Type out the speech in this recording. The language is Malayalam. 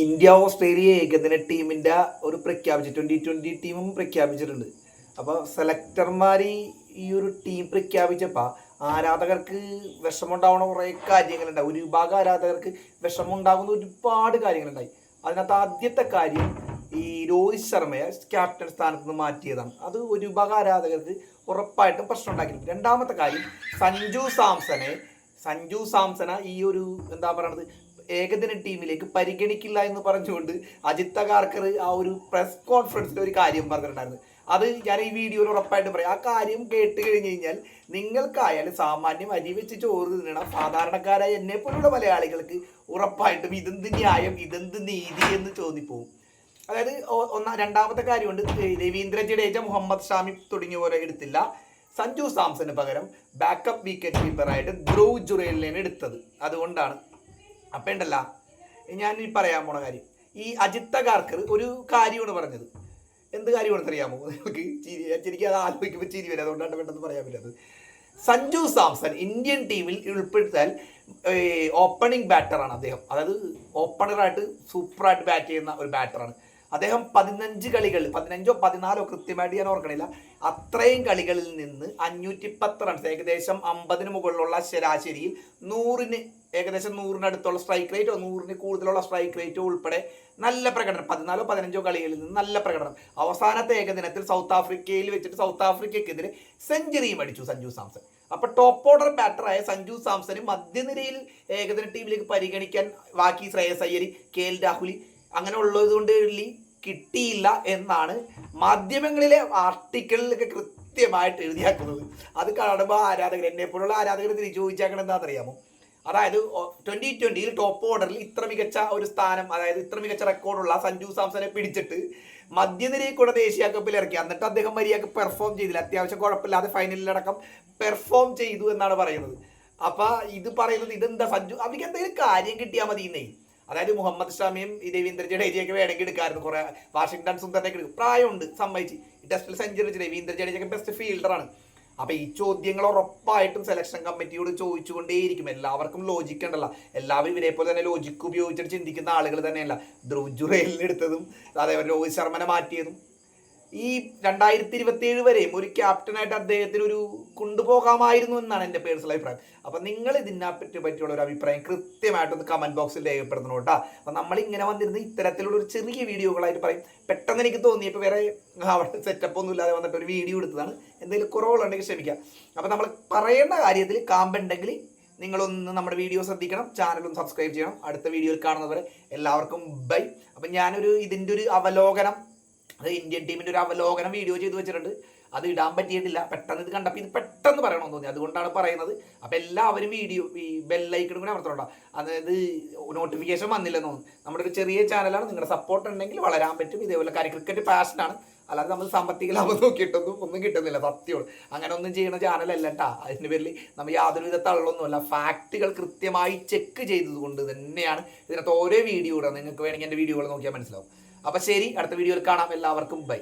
ഇന്ത്യ ഓസ്ട്രേലിയ ഏകദിന ടീമിന്റെ ഒരു പ്രഖ്യാപിച്ചു ട്വന്റി ട്വന്റി ടീമും പ്രഖ്യാപിച്ചിട്ടുണ്ട്. അപ്പോൾ സെലക്ടർമാർ ഈ ഒരു ടീം പ്രഖ്യാപിച്ചപ്പോൾ ആരാധകർക്ക് വിഷമമുണ്ടാവുന്ന കുറേ കാര്യങ്ങളുണ്ടായി. ഒരു വിഭാഗം ആരാധകർക്ക് വിഷമമുണ്ടാകുന്ന ഒരുപാട് കാര്യങ്ങളുണ്ടായി. അതിനകത്ത് ആദ്യത്തെ കാര്യം ഈ രോഹിത് ശർമ്മയെ ക്യാപ്റ്റൻ സ്ഥാനത്ത് നിന്ന് മാറ്റിയതാണ്. അത് ഒരു വിഭാഗം ആരാധകർക്ക് ഉറപ്പായിട്ടും പ്രശ്നം ഉണ്ടാക്കിയിട്ടുണ്ട് രണ്ടാമത്തെ കാര്യം സഞ്ജു സാംസനെ സഞ്ജു സാംസന ഈ ഒരു എന്താ പറയണത് ഏകദിന ടീമിലേക്ക് പരിഗണിക്കില്ല എന്ന് പറഞ്ഞുകൊണ്ട് അജിത്ത കാർക്കർ ആ ഒരു പ്രസ് കോൺഫറൻസിൽ ഒരു കാര്യം പറഞ്ഞിട്ടുണ്ടായിരുന്നു. അത് ഞാൻ ഈ വീഡിയോയിൽ ഉറപ്പായിട്ട് പറയാം. ആ കാര്യം കേട്ട് കഴിഞ്ഞ് കഴിഞ്ഞാൽ നിങ്ങൾക്കായാലും സാമാന്യം അരി വെച്ച് ചോറ് തിന്നണം സാധാരണക്കാരായ എന്നെ പോലുള്ള മലയാളികൾക്ക് ഉറപ്പായിട്ടും ഇതെന്ത് ന്യായം ഇതെന്ത് നീതി എന്ന് ചോദിപ്പോവും അതായത് ഒന്നാം രണ്ടാമത്തെ കാര്യമുണ്ട് രവീന്ദ്ര ജഡേജ മുഹമ്മദ് ഷാമി തുടങ്ങിയവരെ എടുത്തില്ല. സഞ്ജു സാംസന് പകരം ബാക്കപ്പ് വിക്കറ്റ് കീപ്പറായിട്ട് ധ്രുവ് ജുറേലിനെയാണ് എടുത്തത്. അതുകൊണ്ടാണ് അപ്പം ഉണ്ടല്ല. ഞാൻ ഈ പറയാൻ പോണ കാര്യം. ഈ അജിത്ത ഗാർക്കർ ഒരു കാര്യമാണ് പറഞ്ഞത്. എന്ത് കാര്യമാണെന്ന് അറിയാമോ? നിങ്ങൾക്ക് ചിരി എനിക്ക് അത് ആലോചിക്കുമ്പോൾ ചിരി വരും. അതുകൊണ്ടാണ് പെട്ടെന്ന് പറയാൻ പറ്റുന്നത് സഞ്ജു സാംസൺ ഇന്ത്യൻ ടീമിൽ ഉൾപ്പെടുത്താൻ ഓപ്പണിംഗ് ബാറ്ററാണ് അദ്ദേഹം. അതായത് ഓപ്പണറായിട്ട് സൂപ്പറായിട്ട് ബാറ്റ് ചെയ്യുന്ന ഒരു ബാറ്ററാണ് അദ്ദേഹം പതിനഞ്ച് കളികളിൽ പതിനഞ്ചോ പതിനാലോ കൃത്യമായിട്ട് ഞാൻ ഓർക്കണില്ല. അത്രയും കളികളിൽ നിന്ന് അഞ്ഞൂറ്റി പത്ത് റൺസ് ഏകദേശം അമ്പതിന് മുകളിലുള്ള ശരാശരിയിൽ നൂറിന് ഏകദേശം നൂറിനടുത്തുള്ള സ്ട്രൈക്ക് റേറ്റോ നൂറിന് കൂടുതലുള്ള സ്ട്രൈക്ക് റേറ്റോ ഉൾപ്പെടെ നല്ല പ്രകടനം. പതിനാലോ പതിനഞ്ചോ കളികളിൽ നിന്ന് നല്ല പ്രകടനം. അവസാനത്തെ ഏകദിനത്തിൽ സൗത്ത് ആഫ്രിക്കയിൽ വെച്ചിട്ട് സൗത്ത് ആഫ്രിക്കയ്ക്കെതിരെ സെഞ്ചുറിയും അടിച്ചു സഞ്ജു സാംസൺ. അപ്പൊ ടോപ്പ് ഓർഡർ ബാറ്ററായ സഞ്ജു സാംസന് മധ്യനിരയിൽ ഏകദിന ടീമിലേക്ക് പരിഗണിക്കാൻ ബാക്കി ശ്രേയസ് അയ്യരി കെ എൽ രാഹുലി അങ്ങനെ ഉള്ളത് കൊണ്ട് ലി കിട്ടിയില്ല എന്നാണ് മാധ്യമങ്ങളിലെ ആർട്ടിക്കിളിലൊക്കെ കൃത്യമായിട്ട് എഴുതിയാക്കുന്നത്. അത് കാണുമ്പോൾ ആരാധകർ എന്നെ പോലുള്ള ആരാധകർ തിരിച്ചു ചോദിച്ചാക്കണം എന്താണെന്നറിയാമോ? അതായത് ട്വന്റി ട്വന്റിയിൽ ടോപ്പ് ഓർഡറിൽ ഇത്ര മികച്ച ഒരു സ്ഥാനം അതായത് ഇത്ര മികച്ച റെക്കോർഡുള്ള സഞ്ജു സാംസനെ പിടിച്ചിട്ട് മധ്യനിരയിൽ കൂടെ ദേശീയ കപ്പിൽ ഇറക്കി. എന്നിട്ട് അദ്ദേഹം മര്യാദയ്ക്ക് പെർഫോം ചെയ്തില്ല. അത്യാവശ്യം കുഴപ്പമില്ലാതെ ഫൈനലിലടക്കം പെർഫോം ചെയ്തു എന്നാണ് പറയുന്നത്. അപ്പൊ ഇത് പറയുന്നത് ഇതെന്താ സഞ്ജു? അവർക്ക് എന്തെങ്കിലും കാര്യം കിട്ടിയാൽ മതി എന്നേ അതായത് മുഹമ്മദ് ഷാമിയും ഈ രവീന്ദ്ര ജഡേജയൊക്കെ വേണമെങ്കിൽ എടുക്കാറുണ്ട് കുറെ വാഷിംഗ്ടൺ സുന്ദറിനൊക്കെ എടുക്കും. പ്രായമുണ്ട് സമ്മതിച്ച്. ടെസ്റ്റിൽ സെഞ്ചുറി വെച്ച് രവീന്ദ്ര ജഡേജയൊക്കെ ബെസ്റ്റ് ഫീൽഡറാണ് അപ്പൊ ഈ ചോദ്യങ്ങൾ ഉറപ്പായിട്ടും സെലക്ഷൻ കമ്മിറ്റിയോട് ചോദിച്ചുകൊണ്ടേയിരിക്കും. എല്ലാവർക്കും ലോജിക്ക് ഉണ്ടല്ലോ. എല്ലാവരും ഇവരെ പോലെ തന്നെ ലോജിക്ക് ഉപയോഗിച്ചിട്ട് ചിന്തിക്കുന്ന ആളുകൾ തന്നെയല്ല. ധ്രുവ് ജുറേലിനെടുത്തതും അതേപോലെ രോഹിത് ശർമ്മനെ മാറ്റിയതും. ഈ രണ്ടായിരത്തി ഇരുപത്തി ഏഴ് വരെയും ഒരു ക്യാപ്റ്റനായിട്ട് അദ്ദേഹത്തിന് ഒരു കൊണ്ടുപോകാമായിരുന്നു എന്നാണ് എന്റെ പേഴ്സണൽ അഭിപ്രായം. അപ്പം നിങ്ങൾ ഇതിനെ പറ്റി പറ്റിയുള്ള ഒരു അഭിപ്രായം കൃത്യമായിട്ടൊന്ന് കമന്റ് ബോക്സിൽ രേഖപ്പെടുത്തണം കേട്ടോ. അപ്പം നമ്മൾ ഇങ്ങനെ വന്നിരുന്ന ഇത്തരത്തിലുള്ള ഒരു ചെറിയ വീഡിയോകളായിട്ട് പറയും. പെട്ടെന്ന് എനിക്ക് തോന്നി ഇപ്പോൾ വേറെ അവിടെ സെറ്റപ്പ് ഒന്നും ഇല്ലാതെ വന്നിട്ട് ഒരു വീഡിയോ എടുത്തതാണ്. എന്തെങ്കിലും കുറവുകളുണ്ടെങ്കിൽ ക്ഷമിക്കുക അപ്പം നമ്മൾ പറയേണ്ട കാര്യത്തിൽ കാമ്പുണ്ടെങ്കിൽ നിങ്ങളൊന്ന് നമ്മുടെ വീഡിയോ ശ്രദ്ധിക്കണം. ചാനലും സബ്സ്ക്രൈബ് ചെയ്യണം. അടുത്ത വീഡിയോയിൽ കാണുന്നവരെ എല്ലാവർക്കും ബൈ അപ്പം ഞാനൊരു ഇതിന്റെ ഒരു അവലോകനം അത് ഇന്ത്യൻ ടീമിന്റെ ഒരു അവലോകനം വീഡിയോ ചെയ്ത് വെച്ചിട്ടുണ്ട്. അത് ഇടാൻ പറ്റിയിട്ടില്ല. പെട്ടെന്ന് ഇത് കണ്ടപ്പോൾ ഇത് പെട്ടെന്ന് പറയണമെന്ന് തോന്നി. അതുകൊണ്ടാണ് പറയുന്നത്. അപ്പോൾ എല്ലാവരും വീഡിയോ ഈ ബെല്ലൈക്കണം കൂടെ അമർത്തണം അതായത് നോട്ടിഫിക്കേഷൻ വന്നില്ലെന്ന് തോന്നുന്നു. നമ്മുടെ ഒരു ചെറിയ ചാനലാണ് നിങ്ങളുടെ സപ്പോർട്ട് ഉണ്ടെങ്കിൽ വളരാൻ പറ്റും. ഇതേപോലെ കാര്യം ക്രിക്കറ്റ് പാഷനാണ് അല്ലാതെ നമ്മൾ സാമ്പത്തിക ലാഭം നോക്കിയിട്ടൊന്നും ഒന്നും കിട്ടുന്നില്ല. സത്യമാണ് അങ്ങനെ ഒന്നും ചെയ്യുന്ന ചാനലല്ല കേട്ടാ. അതിന്റെ പേരിൽ നമ്മൾ യാതൊരു വിധ തള്ളൊന്നുമല്ല. ഫാക്റ്റുകൾ കൃത്യമായി ചെക്ക് ചെയ്തതുകൊണ്ട് തന്നെയാണ് ഇതിനകത്ത് ഓരോ വീഡിയോ കൂടെ നിങ്ങൾക്ക് വേണമെങ്കിൽ എന്റെ വീഡിയോകൾ നോക്കിയാൽ മനസ്സിലാവും. അപ്പോൾ ശരി അടുത്ത വീഡിയോയിൽ കാണാം. എല്ലാവർക്കും ബൈ.